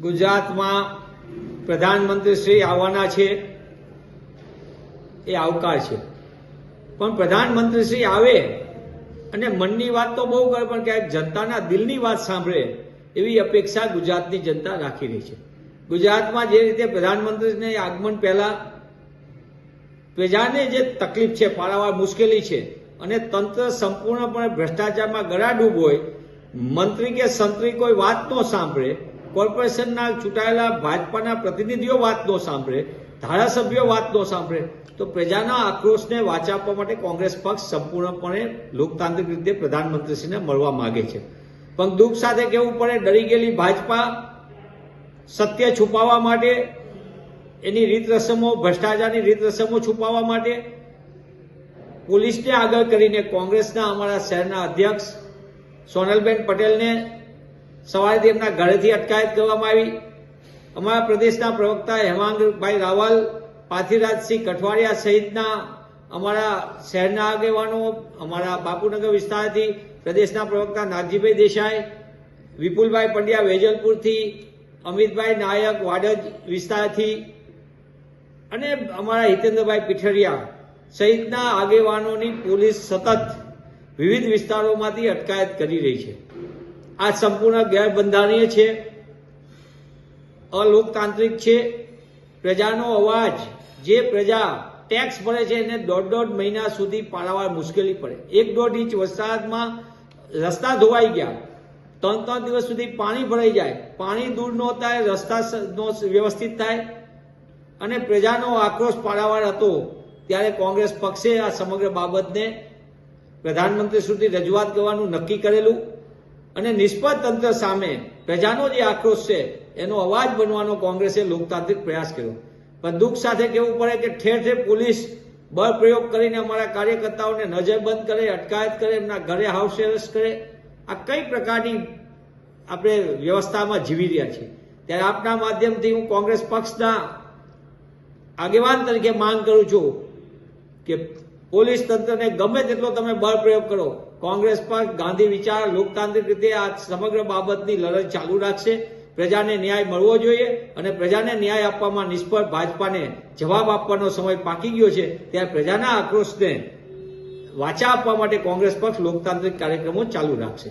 ગુજરાતમાં પ્રધાનમંત્રી શ્રી આવવાના છે, એ આવકાર છે. પણ પ્રધાનમંત્રી શ્રી આવે અને મનની વાત તો બહુ કરે, પણ ક્યાંક જનતાના દિલની વાત સાંભળે એવી અપેક્ષા ગુજરાતની જનતા રાખી રહી છે. ગુજરાતમાં જે રીતે પ્રધાનમંત્રીને આગમન પહેલા પ્રજાને જે તકલીફ છે પારાવાર મુશ્કેલી છે અને તંત્ર સંપૂર્ણપણે ભ્રષ્ટાચારમાં ગળાડૂબ હોય, મંત્રી કે સંત્રી કોઈ વાત ન સાંભળે કોર્પોરેશનના ચૂંટાયેલા ભાજપાના પ્રતિનિધિઓ વાત ન સાંભળે, ધારાસભ્યો વાત ન સાંભળે, તો પ્રજાના આક્રોશને વાચા આપવા માટે કોંગ્રેસ પક્ષ સંપૂર્ણપણે લોકતાંત્રિક રીતે પ્રધાનમંત્રીશ્રીને મળવા માંગે છે. પણ દુઃખ સાથે કહેવું પડે, ડરી ગયેલી ભાજપા સત્ય છુપાવવા માટે, એની રીત રસમો ભ્રષ્ટાચારની રીત રસમો છુપાવવા માટે પોલીસને આગળ કરીને કોંગ્રેસના અમારા શહેરના અધ્યક્ષ સોનલબેન પટેલને સવારે એમના ઘરેથી અટકાયત કરવામાં આવી. અમારા પ્રદેશના પ્રવક્તા હેમાંગભાઈ રાવલ પાથીરાજસિંહ કઠવાડિયા સહિતના અમારા શહેરના આગેવાનો, અમારા બાપુનગર વિસ્તારથી પ્રદેશના પ્રવક્તા નાગજીભાઈ દેસાઈ, વિપુલભાઈ પંડ્યા વેજલપુરથી, અમિતભાઈ નાયક વાડજ વિસ્તારથી અને અમારા હિતેન્દ્રભાઈ પીઠરિયા સહિતના આગેવાનોની પોલીસ સતત વિવિધ વિસ્તારોમાંથી અટકાયત કરી રહી છે. આ સંપૂર્ણ ગેરબંધારણીય છે, અલોકતાંત્રિક છે. પ્રજાનો અવાજ, જે પ્રજા ટેક્સ ભરે છે એને દોઢ દોઢ મહિના સુધી પારાવાર મુશ્કેલી પડે. એક દોઢ ઇંચ વરસાદમાં રસ્તા ધોવાઈ ગયા. ત્રણ ત્રણ દિવસ સુધી પાણી ભરાઈ જાય. પાણી દૂર ન થાય, રસ્તા નો વ્યવસ્થિત થાય અને પ્રજાનો આક્રોશ પારાવાર હતો. ત્યારે કોંગ્રેસ પક્ષે આ સમગ્ર બાબતને પ્રધાનમંત્રી સુધી રજૂઆત કરવાનું નક્કી કરેલું. અને નિષ્ફળ તંત્ર સામે પ્રજાનો જે આક્રોશ છે, એનો અવાજ બનવાનો કોંગ્રેસે લોકતાંત્રિક પ્રયાસ કર્યો. પણ દુઃખ સાથે કહેવું પડે કે ઠેર ઠેર પોલીસ બળ પ્રયોગ કરીને અમારા કાર્યકર્તાઓને નજરબંધ કરે, અટકાયત કરે, એમના ઘરે હાઉસ એરેસ્ટ કરે. આ કઈ પ્રકારની આપણે વ્યવસ્થામાં જીવી રહ્યા છીએ? ત્યારે આપના માધ્યમથી હું કોંગ્રેસ પક્ષના આગેવાન તરીકે માંગ કરું છું કે પોલીસ તંત્રને ગમે તેટલો તમે બળ પ્રયોગ કરો, કોંગ્રેસ પર ગાંધી વિચાર લોકતાંત્રિક રીતે આ સમગ્ર બાબતની લડત ચાલુ રાખશે. પ્રજાને ન્યાય મળવો જોઈએ અને પ્રજાને ન્યાય આપવામાં નિષ્ફળ ભાજપાને જવાબ આપવાનો સમય પાકી ગયો છે. ત્યારે પ્રજાના આક્રોશને વાચા આપવા માટે કોંગ્રેસ પક્ષ લોકતાંત્રિક કાર્યક્રમો ચાલુ રાખશે.